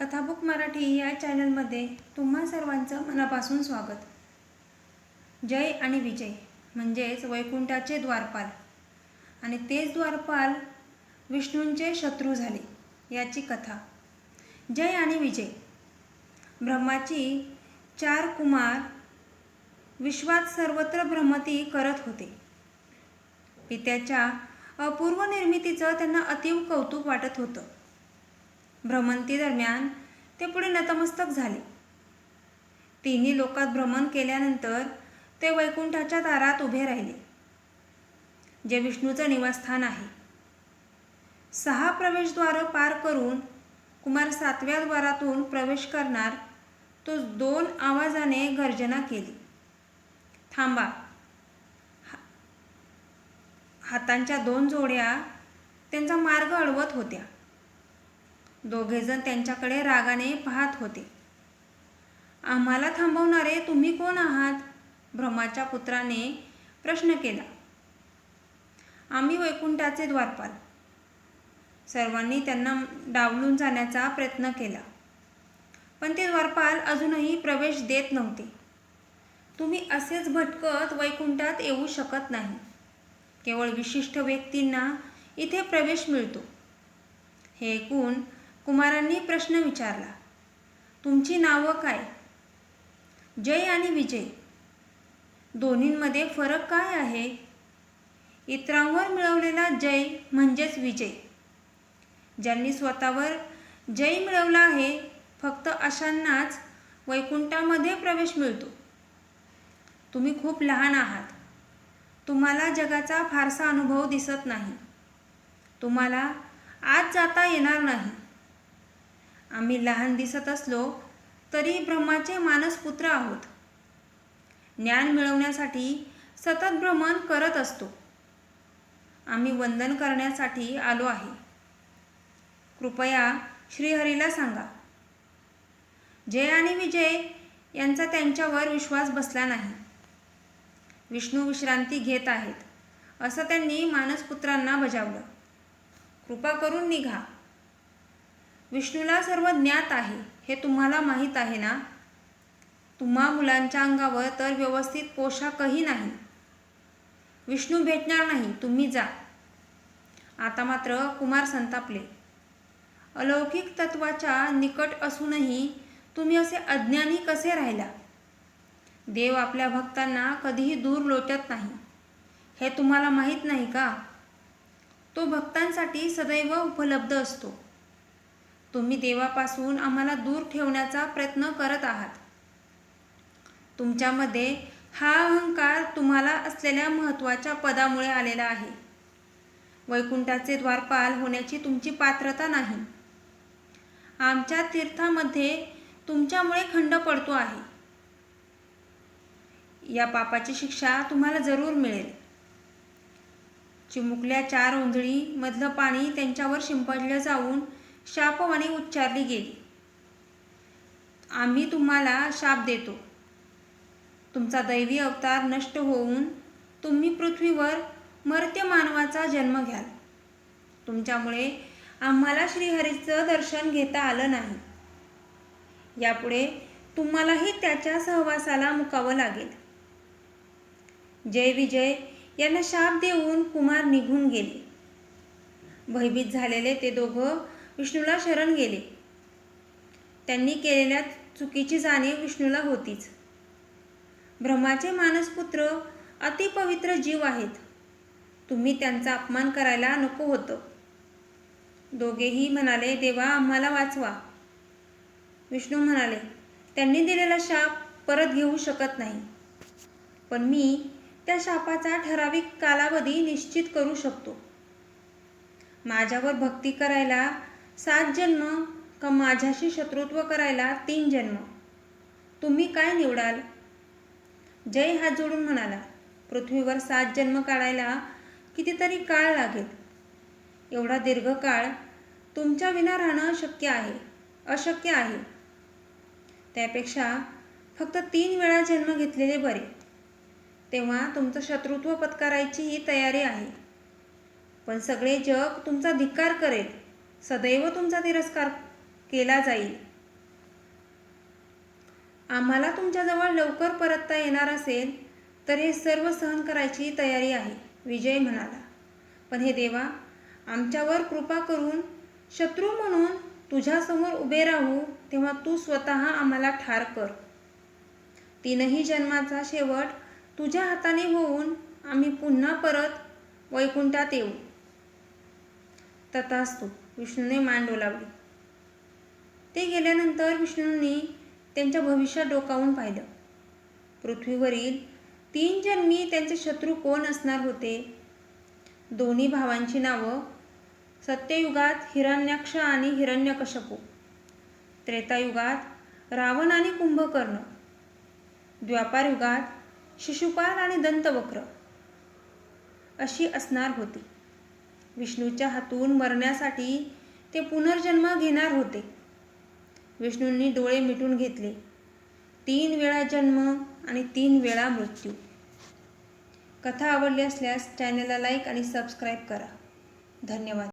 कथाबुक मराठी या चॅनलमध्ये तुम्हा सर्वांचं मनापासून स्वागत. जय आणि विजय म्हणजेच वैकुंठाचे द्वारपाल. आणि तेच द्वारपाल विष्णूंचे शत्रू झाले याची कथा. जय आणि विजय. ब्रह्माची चार कुमार विश्वात सर्वत्र भ्रमती करत होते. पित्याच्या अपूर्व निर्मितीचं त्यांना अतीव कौतुक वाटत होतं. भ्रमंतीदरम्यान ते पुढे नतमस्तक झाले. तिन्ही लोकात भ्रमण केल्यानंतर ते वैकुंठाच्या दारात उभे राहिले. जे विष्णूचं निवासस्थान आहे. सहा प्रवेशद्वारं पार करून कुमार सातव्या द्वारातून प्रवेश करणार तो दोन आवाजाने गर्जना केली. थांबा. हातांच्या दोन जोड्या त्यांचा मार्ग अडवत होत्या. दोघेजण त्यांच्याकडे रागाने पाहत होते. आम्हाला थांबवणारे तुम्ही कोण आहात? ब्रह्माच्या पुत्राने प्रश्न केला. आम्ही वैकुंठाचे द्वारपाल. सर्वांनी त्यांना डावलून जाण्याचा प्रयत्न केला. पण ते द्वारपाल अजूनही प्रवेश देत नव्हते. तुम्ही असेच भटकत वैकुंठात येऊ शकत नाही. केवळ विशिष्ट व्यक्तींना इथे प्रवेश मिळतो. हे ऐकून कुमारांनी प्रश्न विचारला तुमची नावं काय? जय आणि विजय. दोन्हींमध्ये फरक काय आहे? इतरांवर मिळवलेला जय म्हणजेच विजय. ज्यांनी स्वतःवर जय मिळवला आहे फक्त अशांनाच वैकुंठामध्ये प्रवेश मिळतो. तुम्ही खूप लहान आहात. तुम्हाला जगाचा फारसा अनुभव दिसत नाही. तुम्हाला आज जाता येणार नाही. आम्ही लहान दिसत असलो तरी ब्रह्माचे मानसपुत्र आहोत. ज्ञान मिळवण्यासाठी सतत भ्रमण करत असतो. आम्ही वंदन करण्यासाठी आलो आहे. कृपया श्रीहरीला सांगा. जय आणि विजय यांचा त्यांच्यावर विश्वास बसला नाही. विष्णू विश्रांती घेत आहेत असं त्यांनी मानसपुत्रांना बजावलं. कृपा करून निघा. विष्णूला सर्व ज्ञात आहे. हे तुम्हाला माहीत आहे ना? तुम्हा मुलांच्या अंगावर तर व्यवस्थित पोशाखही नाही. विष्णू भेटणार नाही. तुम्ही जा. आता मात्र कुमार संतापले. अलौकिक तत्वाच्या निकट असूनही तुम्ही असे अज्ञानी कसे राहिला? देव आपल्या भक्तांना कधीही दूर लोटत नाही. हे तुम्हाला माहीत नाही का? तो भक्तांसाठी सदैव उपलब्ध असतो. तुम्ही देवापासून आम्हाला दूर ठेवण्याचा प्रयत्न करत आहात. तुमच्यामध्ये हा अहंकार तुम्हाला असलेल्या महत्त्वाच्या पदामुळे आलेला आहे. वैकुंठाचे द्वारपाल होण्याची तुमची पात्रता नाही. आमच्या तीर्थामध्ये तुमच्यामुळे खंड पडतो आहे. या पापाची शिक्षा तुम्हाला जरूर मिळेल. चिमुकल्या चार ओंजळीमधलं पाणी त्यांच्यावर शिंपडलं जाऊन शापवाणी उच्चारली गेली. आम्ही तुम्हाला शाप देतो. तुमचा दैवी अवतार नष्ट होऊन तुम्ही पृथ्वीवर मर्त्य मानवाचा जन्म घ्याल. तुमच्यामुळे आम्हाला श्रीहरीचं दर्शन घेता आलं नाही. यापुढे तुम्हालाही त्याच्या सहवासाला मुकावं लागेल. जय विजय यांना शाप देऊन कुमार निघून गेले. भयभीत झालेले ते दोघं विष्णूला शरण गेले. त्यांनी केलेल्या चुकीची जाणीव विष्णूला होतीच. ब्रह्माचे मानसपुत्र अतिपवित्र जीव आहेत. तुम्ही त्यांचा अपमान करायला नको होतं. दोघेही म्हणाले देवा आम्हाला वाचवा. विष्णू म्हणाले त्यांनी दिलेला शाप परत घेऊ शकत नाही. पण मी त्या शापाचा ठराविक कालावधी निश्चित करू शकतो. माझ्यावर भक्ती करायला सात जन्म का माझ्याशी शत्रुत्व करायला तीन जन्म. तुम्ही काय निवडाल? जय हात जोडून म्हणाला. पृथ्वीवर सात जन्म काढायला कितीतरी काळ लागेल. एवढा दीर्घ काळ तुमच्या विना राहणं शक्य आहे. अशक्य आहे. त्यापेक्षा फक्त तीन वेळा जन्म घेतलेले बरे. तेव्हा तुमचं शत्रुत्व पत्करायची ही तयारी आहे. पण सगळे जग तुमचा धिक्कार करेल. सदैव तुमचा तिरस्कार केला जाईल. आम्हाला तुमच्याजवळ लवकर परतता येणार असेल तर हे सर्व सहन करायची तयारी आहे विजय म्हणाला. पण हे देवा आमच्यावर कृपा करून शत्रू म्हणून तुझ्यासमोर उभे राहू तेव्हा तू स्वतः आम्हाला ठार कर. तीनही जन्माचा शेवट तुझ्या हाताने होऊन आम्ही पुन्हा परत वैकुंठात येऊ. तथास्तू. विष्णूने मान डोलावली. ते गेल्यानंतर विष्णूंनी त्यांच्या भविष्यात डोकावून पाहिलं. पृथ्वीवरील तीन जन्मी त्यांचे शत्रू कोण असणार होते? दोन्ही भावांची नावं सत्ययुगात हिरण्याक्ष आणि हिरण्यकशपू. त्रेतायुगात रावण आणि कुंभकर्ण. द्वापारयुगात शिशुपाल आणि दंतवक्र अशी असणार होती. विष्णूच्या हातून मरण्यासाठी ते पुनर्जन्म घेणार होते. विष्णूंनी डोळे मिटून घेतले. तीन वेळा जन्म आणि तीन वेळा मृत्यू. कथा आवडली असल्यास चॅनलला लाईक आणि सबस्क्राईब करा. धन्यवाद.